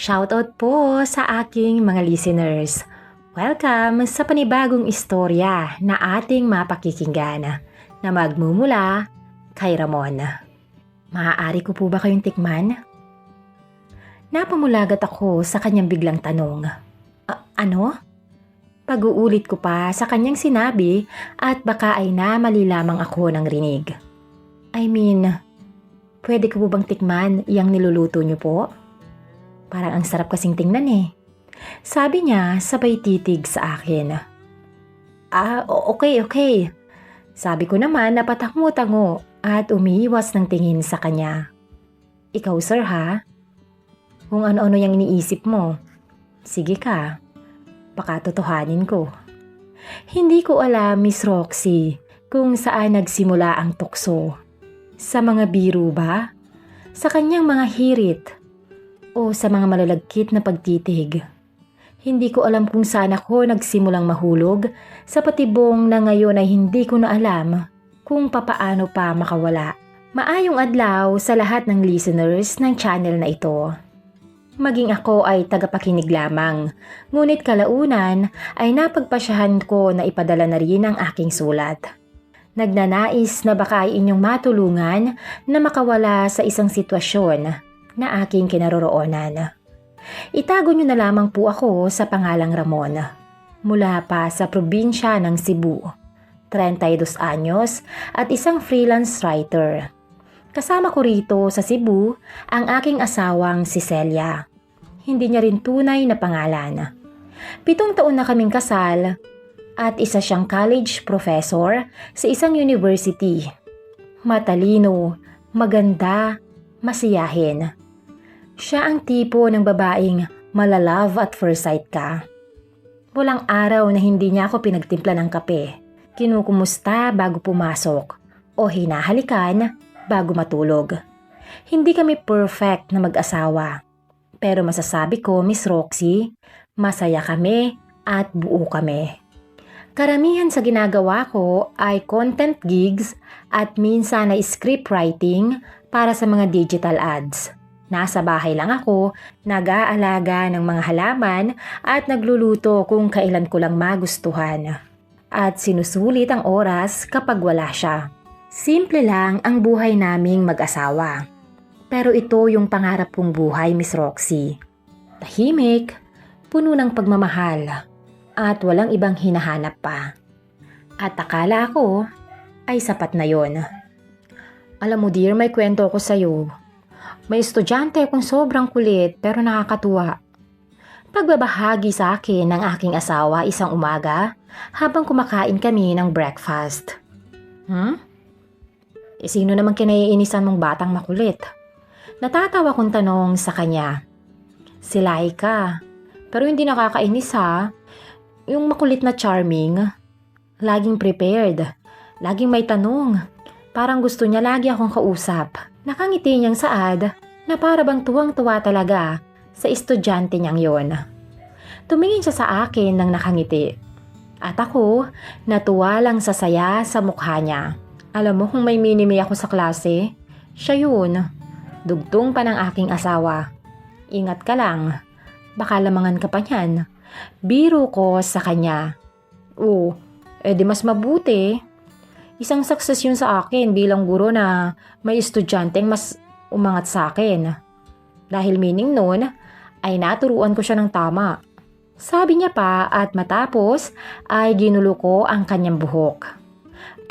Shoutout po sa aking mga listeners. Welcome sa panibagong istorya na ating mapakikinggan na magmumula kay Ramon. Maaari ko po ba kayong tikman? Napamulagat ako sa kanyang biglang tanong. "A- ano? Pag-uulit ko pa sa kanyang sinabi at baka ay namali lamang ako ng rinig. I mean, pwede ko po bang tikman iyang niluluto niyo po? Parang ang sarap kasing tingnan eh. Sabi niya sabay titig sa akin. Ah, okay, okay. Sabi ko naman na patango-tango at umiiwas ng tingin sa kanya. Ikaw sir ha? Kung ano-ano yung iniisip mo. Sige ka. Pakatotohanin ko. Hindi ko alam, Miss Roxy, kung saan nagsimula ang tukso. Sa mga biro ba? Sa kanyang mga hirit? O sa mga malalagkit na pagtitig? Hindi ko alam kung saan ako nagsimulang mahulog sa patibong na ngayon ay hindi ko na alam kung papaano pa makawala. Maayong adlaw sa lahat ng listeners ng channel na ito. Maging ako ay tagapakinig lamang, ngunit kalaunan ay napagpasyahan ko na ipadala na rin ang aking sulat. Nagnanais na baka ay inyong matulungan na makawala sa isang sitwasyon na aking kinaroroonan. Itago niyo na lamang po ako sa pangalang Ramon. Mula pa sa probinsya ng Cebu. 32 anyos at isang freelance writer. Kasama ko rito sa Cebu ang aking asawang si Celia. Hindi niya rin tunay na pangalan. Pitong taon na kaming kasal at isa siyang college professor sa isang university. Matalino, maganda, masiyahin. Siya ang tipo ng babaeng malalove at first ka. Walang araw na hindi niya ako pinagtimpla ng kape. Kinukumusta bago pumasok o hinahalikan bago matulog. Hindi kami perfect na mag-asawa. Pero masasabi ko, Miss Roxy, masaya kami at buo kami. Karamihan sa ginagawa ko ay content gigs at minsan ay script writing para sa mga digital ads. Nasa bahay lang ako, nag-aalaga ng mga halaman at nagluluto kung kailan ko lang magustuhan. At sinusulit ang oras kapag wala siya. Simple lang ang buhay naming mag-asawa. Pero ito yung pangarap kong buhay, Miss Roxy. Tahimik, puno ng pagmamahal, at walang ibang hinahanap pa. At akala ko ay sapat na yon. Alam mo dear, may kwento ko sa'yo. May estudyante akong sobrang kulit pero nakakatuwa. Pagbabahagi sa akin ng aking asawa isang umaga habang kumakain kami ng breakfast. Hmm? E sino naman kinaiinisan mong batang makulit? Natatawa kong tanong sa kanya. Si Laika. Pero hindi nakakainis ha. Yung makulit na charming. Laging prepared. Laging may tanong. Parang gusto niya lagi akong kausap. Nakangiti niyang saad na para bang tuwang-tuwa talaga sa estudyante niyang yon. Tumingin siya sa akin ng nakangiti. At ako, natuwa lang sa saya sa mukha niya. Alam mo kung may minimi ako sa klase, siya yun. Dugtong pa ng aking asawa. Ingat ka lang. Baka lamangan ka pa niyan. Biro ko sa kanya. Oo, edi mas mabuti. Isang success yun sa akin bilang guro na may estudyanteng mas umangat sa akin. Dahil meaning noon ay naturuan ko siya ng tama. Sabi niya pa at matapos ay ginulo ko ang kanyang buhok.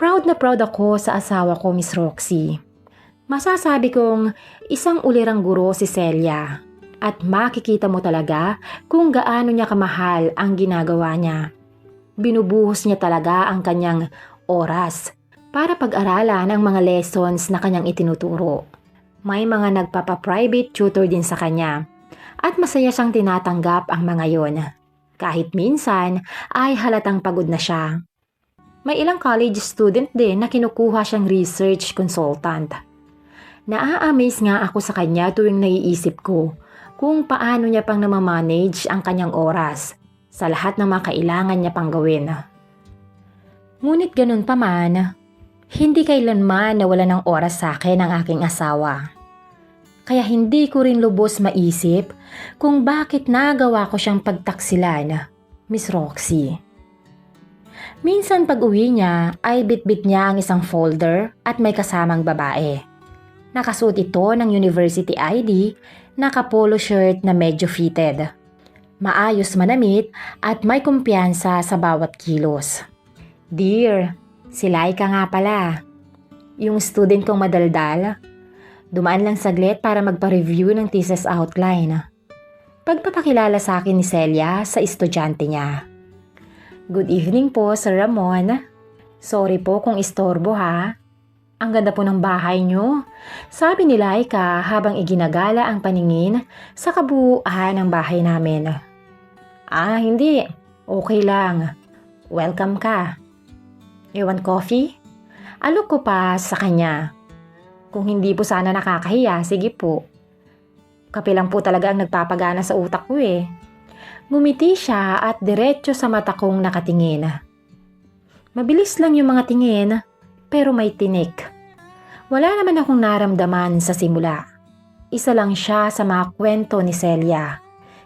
Proud na proud ako sa asawa ko, Miss Roxy. Masasabi kong isang ulirang guro si Celia at makikita mo talaga kung gaano niya kamahal ang ginagawa niya. Binubuhos niya talaga ang kanyang oras para pag-aralan ang mga lessons na kanyang itinuturo. May mga nagpapa-private tutor din sa kanya at masaya siyang tinatanggap ang mga yon. Kahit minsan ay halatang pagod na siya. May ilang college student din na kinukuha siyang research consultant. Naa-amaze nga ako sa kanya tuwing naiisip ko kung paano niya pang namamanage ang kanyang oras sa lahat ng mga kailangan niya pang gawin. Ngunit ganun pa man, hindi kailanman nawala ng oras sa akin ang aking asawa. Kaya hindi ko rin lubos maisip kung bakit nagawa ko siyang pagtaksilan, Miss Roxy. Minsan pag uwi niya ay bitbit niya ang isang folder at may kasamang babae. Nakasuot ito ng university ID, naka-polo shirt na medyo fitted. Maayos manamit at may kumpiyansa sa bawat kilos. Dear, si Laika nga pala. Yung student kong madaldal. Dumaan lang saglit para magpa-review ng thesis outline. Pagpapakilala sa akin ni Celia sa estudyante niya. Good evening po, Sir Ramon. Sorry po kung istorbo ha. Ang ganda po ng bahay nyo. Sabi ni Laika habang iginagala ang paningin sa kabuuan ng bahay namin. Ah, hindi. Okay lang. Welcome ka. Want coffee? Alok ko pa sa kanya. Kung hindi po sana nakakahiya, sige po. Kape lang po talaga ang nagpapagana sa utak ko eh. Ngumiti siya at diretso sa mata kong nakatingin. Mabilis lang yung mga tingin, pero may tinik. Wala naman akong naramdaman sa simula. Isa lang siya sa mga kwento ni Celia.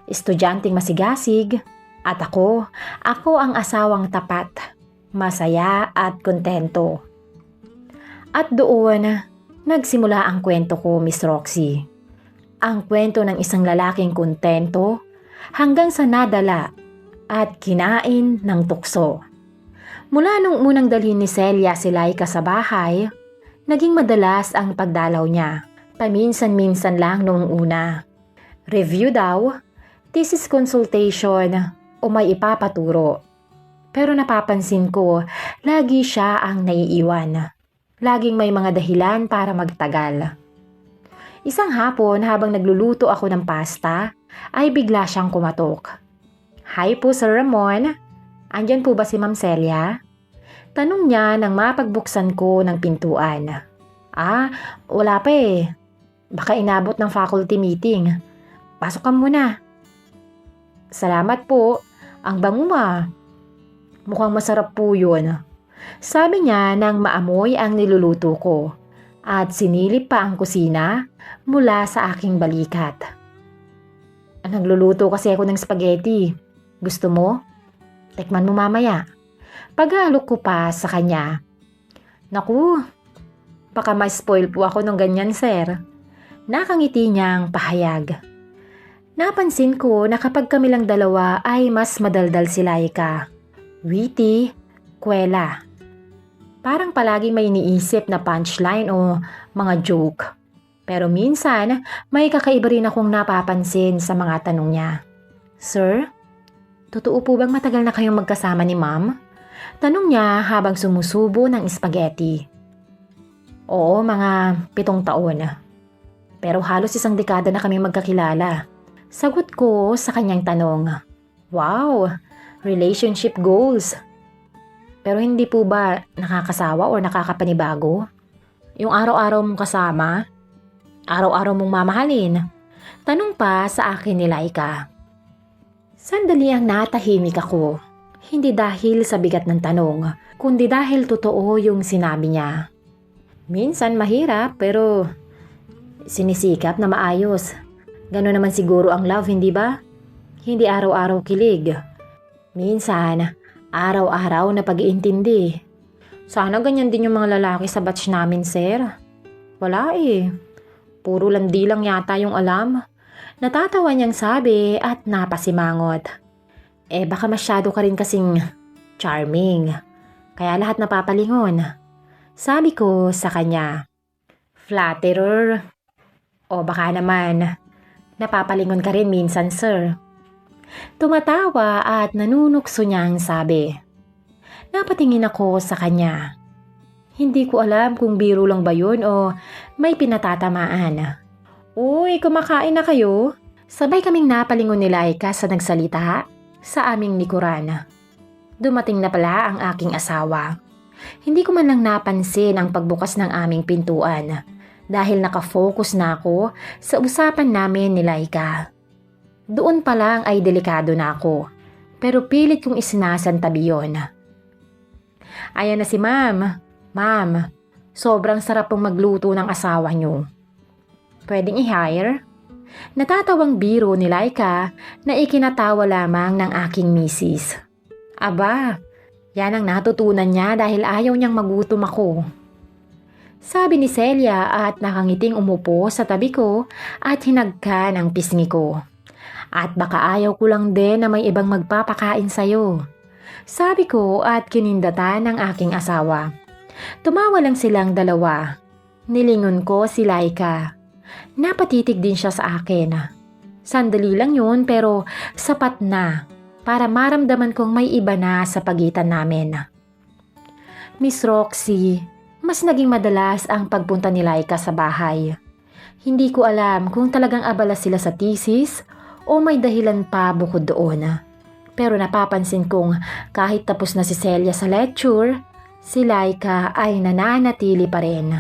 Estudyanteng masigasig, at ako, ako ang asawang tapat, masaya at kontento. At doon, nagsimula ang kwento ko, Miss Roxy. Ang kwento ng isang lalaking kontento hanggang sa nadala at kinain ng tukso. Mula nung unang dalhin ni Celia si Laika sa bahay, naging madalas ang pagdalaw niya. Paminsan-minsan lang noong una. Review daw, thesis consultation o may ipapaturo. Pero napapansin ko, lagi siya ang naiiwan. Laging may mga dahilan para magtagal. Isang hapon habang nagluluto ako ng pasta, ay bigla siyang kumatok. Hi po Sir Ramon, andyan po ba si Ma'am Celia? Tanong niya nang mapagbuksan ko ng pintuan. Ah, wala pa eh. Baka inabot ng faculty meeting. Pasok ka muna. Salamat po. Ang bango ah. Mukhang masarap po yun. Sabi niya nang maamoy ang niluluto ko at sinilip pa ang kusina mula sa aking balikat. Nagluluto kasi ako ng spaghetti. Gusto mo? Tekman mo mamaya. Paghalok ko pa sa kanya. Naku, baka ma-spoil po ako ng ganyan, sir. Nakangiti niyang pahayag. Napansin ko na kapag kami lang dalawa ay mas madaldal si Laika. Witty, kwela. Parang palagi may iniisip na punchline o mga joke. Pero minsan, may kakaiba rin akong napapansin sa mga tanong niya. Sir, totoo po bang matagal na kayong magkasama ni ma'am? Tanong niya habang sumusubo ng spaghetti. Oo, mga pitong taon. Pero halos isang dekada na kami magkakilala. Sagot ko sa kanyang tanong. Wow, relationship goals. Pero hindi po ba nakakasawa o nakakapanibago? Yung araw-araw mong kasama, Araw-araw mong mamahalin. Tanong pa sa akin ni Laika. Sandali ang natahimik ako. Hindi dahil sa bigat ng tanong, kundi dahil totoo yung sinabi niya. Minsan mahirap pero sinisikap na maayos. Gano'n naman siguro ang love, hindi ba? Hindi araw-araw kilig. Minsan, araw-araw na pag-iintindi. Sana ganyan din yung mga lalaki sa batch namin, sir. Wala eh. Puro landi lang yata yung alam. Natatawa niyang sabi at napasimangot. Eh baka masyado ka rin kasing charming. Kaya lahat napapalingon. Sabi ko sa kanya, flatterer. O baka naman, napapalingon ka rin minsan sir. Tumatawa at nanunukso niyang sabi. Napatingin ako sa kanya. Hindi ko alam kung biro lang ba yun o may pinatatamaan. Uy, kumakain na kayo? Sabay kaming napalingon ni Laika sa nagsalita sa aming likuran. Dumating na pala ang aking asawa. Hindi ko man lang napansin ang pagbukas ng aming pintuan dahil nakafocus na ako sa usapan namin ni Laika. Doon pa lang ay delikado na ako pero pilit kong isinasantabi yon. Ayan na si ma'am. Ma'am, sobrang sarap pong magluto ng asawa niyo. Pwedeng i-hire? Natatawang biro ni Laika na ikinatawa lamang ng aking misis. Aba, yan ang natutunan niya dahil ayaw niyang magutom ako. Sabi ni Celia at nakangiting umupo sa tabi ko at hinagka ng pisngi ko. At baka ayaw ko lang din na may ibang magpapakain sa'yo. Sabi ko at kinindatan ng aking asawa. Tumawa lang silang dalawa. Nilingon ko si Laika. Napatitig din siya sa akin. Sandali lang yun pero sapat na para maramdaman kong may iba na sa pagitan namin. Miss Roxy, mas naging madalas ang pagpunta ni Laika sa bahay. Hindi ko alam kung talagang abala sila sa thesis o may dahilan pa bukod doon. Pero napapansin kong kahit tapos na si Celia sa lecture, si Laika ay nananatili pa rin.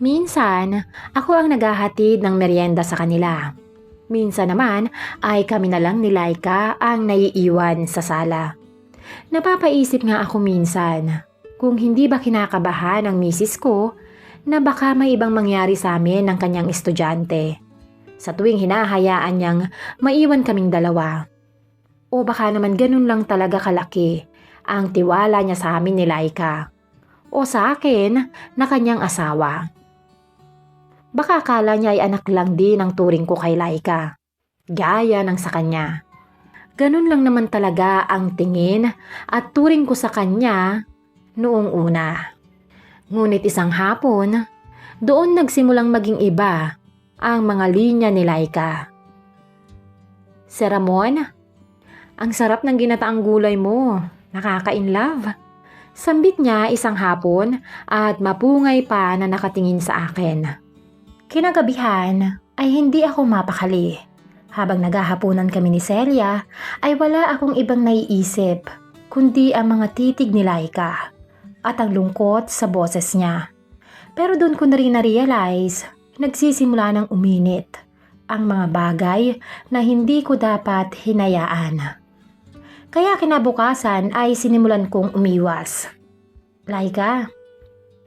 Minsan, ako ang naghahatid ng merienda sa kanila. Minsan naman ay kami na lang ni Laika ang naiiwan sa sala. Napapaisip nga ako minsan kung hindi ba kinakabahan ang misis ko na baka may ibang mangyari sa amin ng kanyang estudyante. Sa tuwing hinahayaan niyang maiwan kaming dalawa. O baka naman ganun lang talaga kalaki ang tiwala niya sa amin ni Laika. O sa akin na kanyang asawa. Baka akala niya ay anak lang din ang turing ko kay Laika. Gaya ng sa kanya. Ganun lang naman talaga ang tingin at turing ko sa kanya noong una. Ngunit isang hapon, doon nagsimulang maging iba ang mga linya ni Laika. Si Ramon, ang sarap ng ginataang gulay mo. Nakaka-inlove. Sambit niya isang hapon at mapungay pa na nakatingin sa akin. Kinagabihan ay hindi ako mapakali. Habang naghahaponan kami ni Celia, ay wala akong ibang naiisip, kundi ang mga titig ni Laika at ang lungkot sa boses niya. Pero doon ko na rin na-realize, nagsisimula ng uminit ang mga bagay na hindi ko dapat hinayaan. Kaya kinabukasan ay sinimulan kong umiwas. Laika,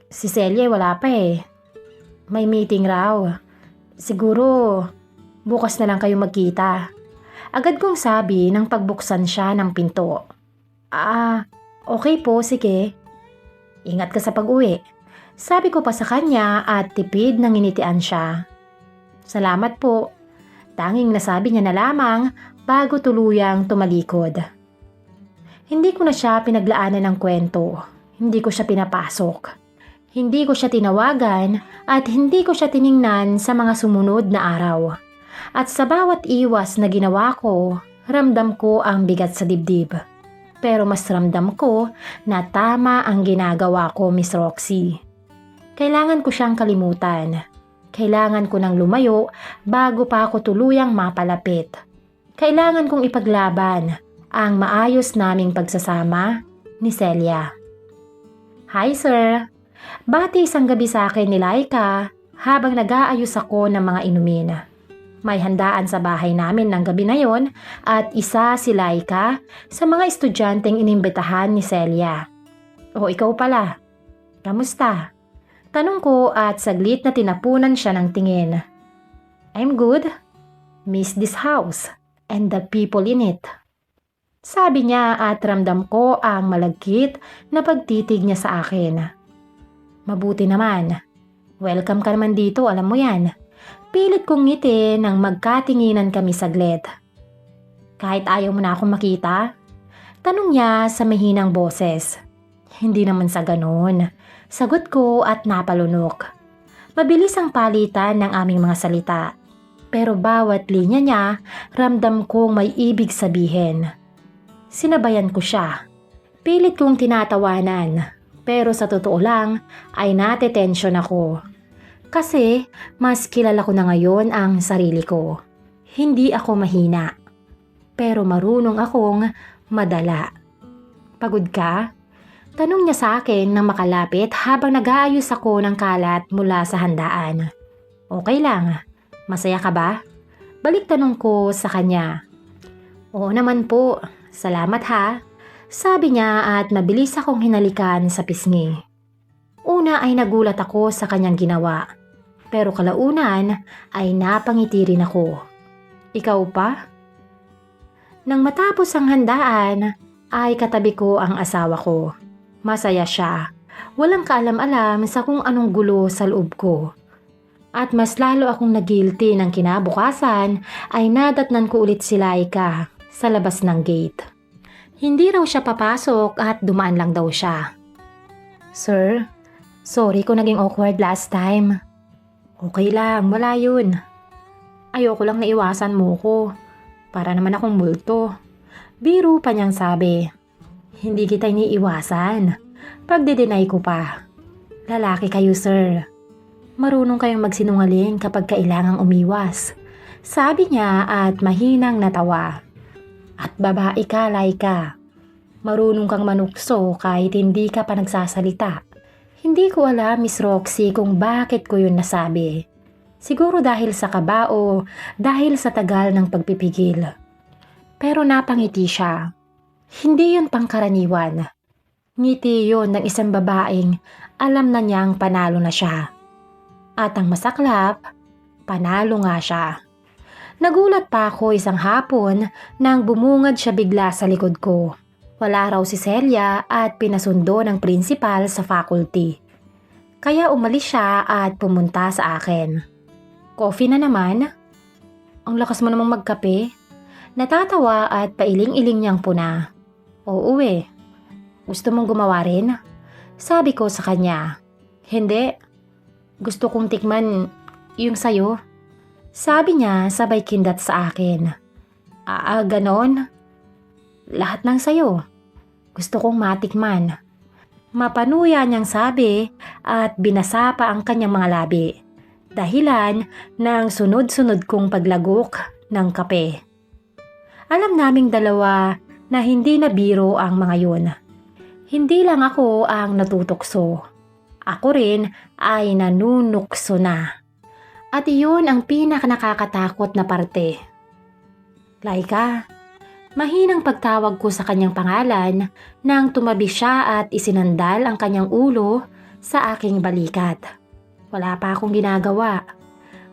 si Celia wala pa eh. May meeting raw. Siguro, bukas na lang kayo magkita. Agad kong sabi nang pagbuksan siya ng pinto. Ah, okay po, sige. Ingat ka sa pag-uwi. Sabi ko pa sa kanya at tipid nang initian siya. Salamat po. Tanging nasabi niya na lamang bago tuluyang tumalikod. Hindi ko na siya pinaglaanan ng kwento. Hindi ko siya pinapasok. Hindi ko siya tinawagan at hindi ko siya tiningnan sa mga sumunod na araw. At sa bawat iwas na ginawa ko, ramdam ko ang bigat sa dibdib. Pero mas ramdam ko na tama ang ginagawa ko, Miss Roxy. Kailangan ko siyang kalimutan. Kailangan ko nang lumayo bago pa ako tuluyang mapalapit. Kailangan kong ipaglaban ang maayos naming pagsasama ni Celia. Hi, sir! Bati isang gabi sa akin ni Laika habang nag-aayos ako ng mga inumin. May handaan sa bahay namin ng gabi na yon at isa si Laika sa mga estudyanteng inimbitahan ni Celia. O ikaw pala, kamusta? Tanong ko at saglit na tinapunan siya ng tingin. I'm good. Miss this house and the people in it. Sabi niya at ramdam ko ang malagkit na pagtitig niya sa akin. Mabuti naman. Welcome ka naman dito, alam mo yan. Pilit kong ngiti nang magkatinginan kami saglit. Kahit ayaw mo na akong makita? Tanong niya sa mahinang boses. Hindi naman sa ganun. Sagot ko at napalunok. Mabilis ang palitan ng aming mga salita. Pero bawat linya niya, ramdam kong may ibig sabihin. Sinabayan ko siya. Pilit kong tinatawanan pero sa totoo lang ay natetensyon ako. Kasi mas kilala ko na ngayon ang sarili ko. Hindi ako mahina. Pero marunong akong madala. Pagod ka? Tanong niya sa akin nang makalapit habang nag-aayos ako ng kalat mula sa handaan. Okay lang. Masaya ka ba? Balik tanong ko sa kanya. Oo naman po. Salamat ha. Sabi niya at mabilis akong hinalikan sa pisngi. Una ay nagulat ako sa kanyang ginawa. Pero kalaunan ay napangiti rin ako. Ikaw pa? Nang matapos ang handaan, ay katabi ko ang asawa ko. Masaya siya. Walang kaalam-alam sa kung anong gulo sa loob ko. At mas lalo akong nagilty ng kinabukasan ay nadatnan ko ulit si Laika sa labas ng gate. Hindi raw siya papasok at dumaan lang daw siya. Sir, sorry kung naging awkward last time. Okay lang, wala yun. Ayoko lang naiwasan mo ko. Para naman akong multo. Biro pa niyang sabi. Hindi kita iniiwasan. Pagde-deny ko pa. Lalaki kayo, sir. Marunong kayong magsinungaling kapag kailangang umiwas. Sabi niya at mahinang natawa. At babae ka, Laika. Marunong kang manukso kahit hindi ka pa nagsasalita. Hindi ko alam, Miss Roxy, kung bakit ko yun nasabi. Siguro dahil sa kaba o dahil sa tagal ng pagpipigil. Pero napangiti siya. Hindi yun pangkaraniwan. Ngiti yun ng isang babaeng alam na niyang panalo na siya. At ang masaklap, panalo nga siya. Nagulat pa ako isang hapon nang bumungad siya bigla sa likod ko. Wala raw si Celia at pinasundo ng principal sa faculty. Kaya umalis siya at pumunta sa akin. Coffee na naman? Ang lakas mo namang magkape. Natatawa at pailing-iling niyang puna. Oo eh. Gusto mong gumawa rin? Sabi ko sa kanya. Hindi. Gusto kong tikman yung sayo. Sabi niya sabay kindat sa akin. Ah, ganon? Lahat ng sayo. Gusto kong matikman. Mapanuya niyang sabi at binasa pa ang kanyang mga labi. Dahilan ng sunod-sunod kong paglagok ng kape. Alam naming dalawa na hindi na biro ang mga yun. Hindi lang ako ang natutokso. Ako rin ay nanunukso na. At iyon ang pinakanakakatakot na parte. Laika, mahinang pagtawag ko sa kanyang pangalan nang tumabi siya at isinandal ang kanyang ulo sa aking balikat. Wala pa akong ginagawa.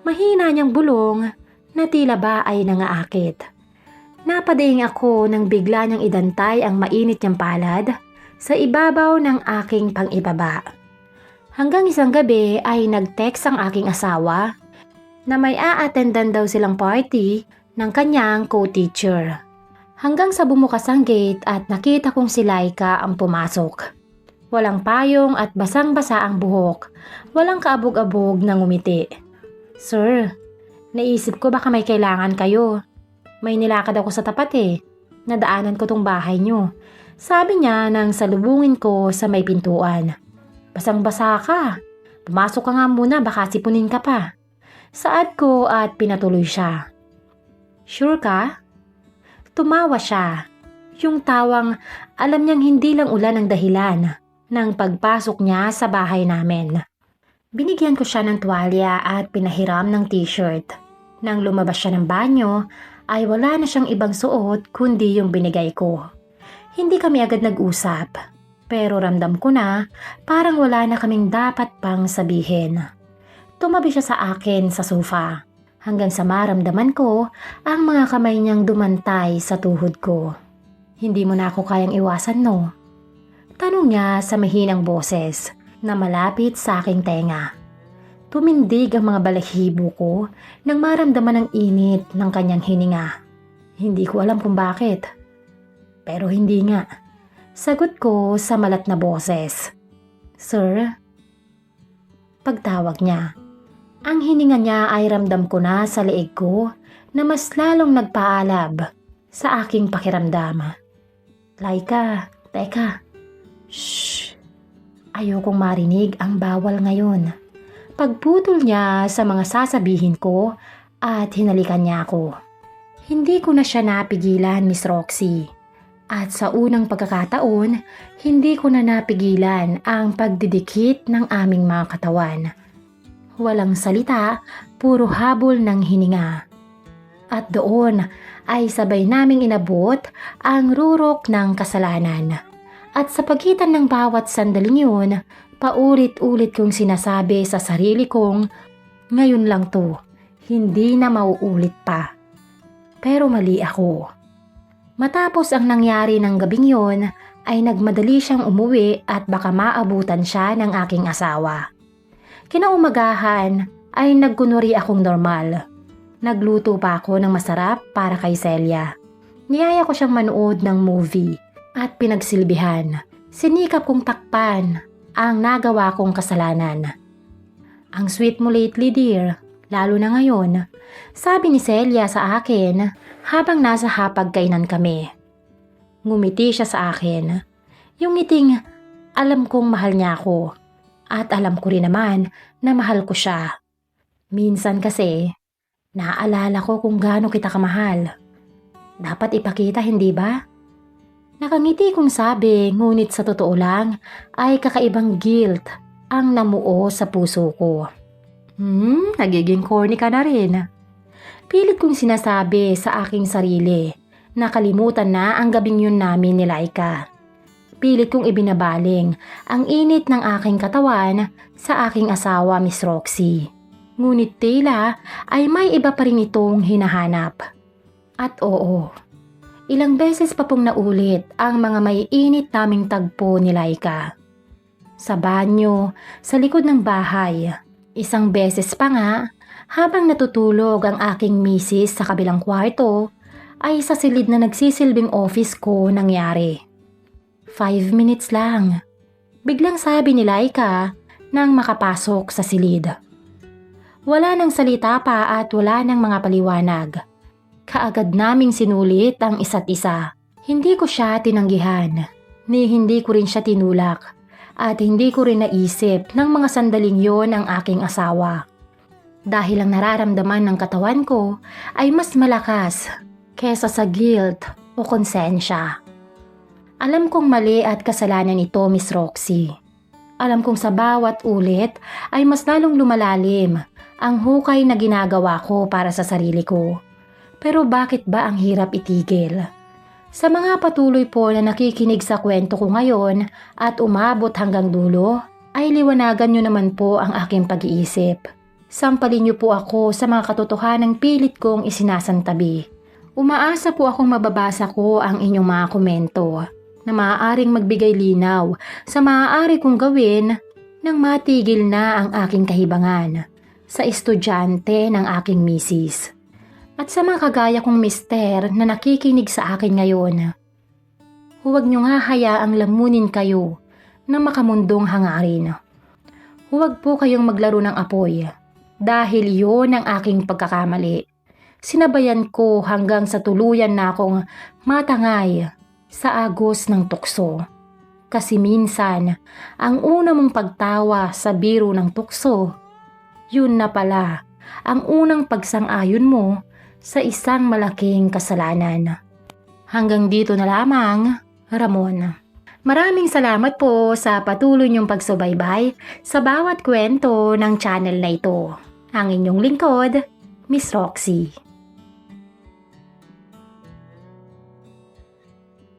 Mahina niyang bulong na tila ba ay nangaakit. Napadaing ako nang bigla niyang idantay ang mainit niyang palad sa ibabaw ng aking pang-ibaba. Hanggang isang gabi ay nag-text ang aking asawa na may a-attendan daw silang party ng kanyang co-teacher. Hanggang sa bumukas ang gate at nakita kong si Laika ang pumasok. Walang payong at basang-basa ang buhok. Walang kaabog-abog na ngumiti. Sir, naisip ko baka may kailangan kayo. May nilakad ako sa tapat eh. Nadaanan ko tong bahay nyo. Sabi niya nang salubungin ko sa may pintuan. Basang-basa ka. Pumasok ka nga muna baka sipunin ka pa. Saad ko at pinatuloy siya. Sure ka? Tumawa siya. Yung tawang alam niyang hindi lang ulan ang dahilan ng pagpasok niya sa bahay namin. Binigyan ko siya ng tuwalya at pinahiram ng t-shirt. Nang lumabas siya ng banyo, ay wala na siyang ibang suot kundi yung binigay ko. Hindi kami agad nag-usap, pero ramdam ko na parang wala na kaming dapat pang sabihin. Tumabi siya sa akin sa sofa hanggang sa maramdaman ko ang mga kamay niyang dumantay sa tuhod ko. Hindi mo na ako kayang iwasan no? Tanong niya sa mahinang boses na malapit sa aking tenga. Tumindig ang mga balahibo ko nang maramdaman ang init ng kanyang hininga. Hindi ko alam kung bakit. Pero hindi nga. Sagot ko sa malat na boses. Sir? Pagtawag niya. Ang hininga niya ay ramdam ko na sa leeg ko na mas lalong nagpaalab sa aking pakiramdam. Laika, teka. Shh. Ayokong marinig ang bawal ngayon. Pagputol niya sa mga sasabihin ko at hinalikan niya ako. Hindi ko na siya napigilan, Miss Roxy. At sa unang pagkakataon, hindi ko na napigilan ang pagdidikit ng aming mga katawan. Walang salita, puro habol ng hininga. At doon ay sabay naming inabot ang rurok ng kasalanan. At sa pagitan ng bawat sandaling yun, paulit-ulit kong sinasabi sa sarili kong Ngayon lang to, hindi na mauulit pa. Pero mali ako. Matapos ang nangyari ng gabing yon, ay nagmadali siyang umuwi at baka maabutan siya ng aking asawa. Kinaumagahan ay nagkunwari akong normal. Nagluto pa ako ng masarap para kay Celia. Niyaya ko siyang manood ng movie at pinagsilbihan. Sinikap kong takpan ang nagawa kong kasalanan. Ang sweet mo lately dear, lalo na ngayon. Sabi ni Celia sa akin habang nasa hapagkainan kami. Ngumiti siya sa akin. Yung ngiting alam kong mahal niya ako at alam ko rin naman na mahal ko siya. Minsan kasi, naaalala ko kung gaano kita kamahal. Dapat ipakita, hindi ba? Nakangiti kong sabi, ngunit sa totoo lang ay kakaibang guilt ang namuo sa puso ko. Hmm, nagiging corny ka na rin. Pilit kong sinasabi sa aking sarili, nakalimutan na ang gabing yun namin ni Laika. Pilit kong ibinabaling ang init ng aking katawan sa aking asawa Miss Roxy. Ngunit tila ay may iba pa rin itong hinahanap. At oo, ilang beses pa pong naulit ang mga may init naming tagpo ni Laika. Sa banyo, sa likod ng bahay, isang beses pa nga, habang natutulog ang aking misis sa kabilang kwarto, ay sa silid na nagsisilbing office ko nangyari. Five minutes lang. Biglang sabi ni Laika nang makapasok sa silid. Wala nang salita pa at wala nang mga paliwanag. Kaagad naming sinulit ang isa't isa. Hindi ko siya tinanggihan, ni hindi ko rin siya tinulak, at hindi ko rin naisip ng mga sandaling yon ang aking asawa. Dahil ang nararamdaman ng katawan ko ay mas malakas kesa sa guilt o konsensya. Alam kong mali at kasalanan ito, Miss Roxy. Alam kong sa bawat ulit ay mas lalong lumalalim ang hukay na ginagawa ko para sa sarili ko. Pero bakit ba ang hirap itigil? Sa mga patuloy po na nakikinig sa kwento ko ngayon at umabot hanggang dulo, ay liwanagan nyo naman po ang aking pag-iisip. Sampalin niyo po ako sa mga katotohanang pilit kong isinasantabi. Umaasa po akong mababasa ko ang inyong mga komento na maaaring magbigay linaw sa maaari kong gawin nang matigil na ang aking kahibangan sa estudyante ng aking misis. At sa mga kagaya kong mister na nakikinig sa akin ngayon, huwag niyo nga hayaang lamunin kayo ng makamundong hangarin. Huwag po kayong maglaro ng apoy dahil yon ang aking pagkakamali. Sinabayan ko hanggang sa tuluyan na akong matangay sa agos ng tukso. Kasi minsan, ang una mong pagtawa sa biro ng tukso, yun na pala ang unang pagsang-ayon mo sa isang malaking kasalanan. Hanggang dito na lamang, Ramon. Maraming salamat po sa patuloy niyong pagsubaybay sa bawat kwento ng channel na ito. Ang inyong lingkod, Miss Roxy.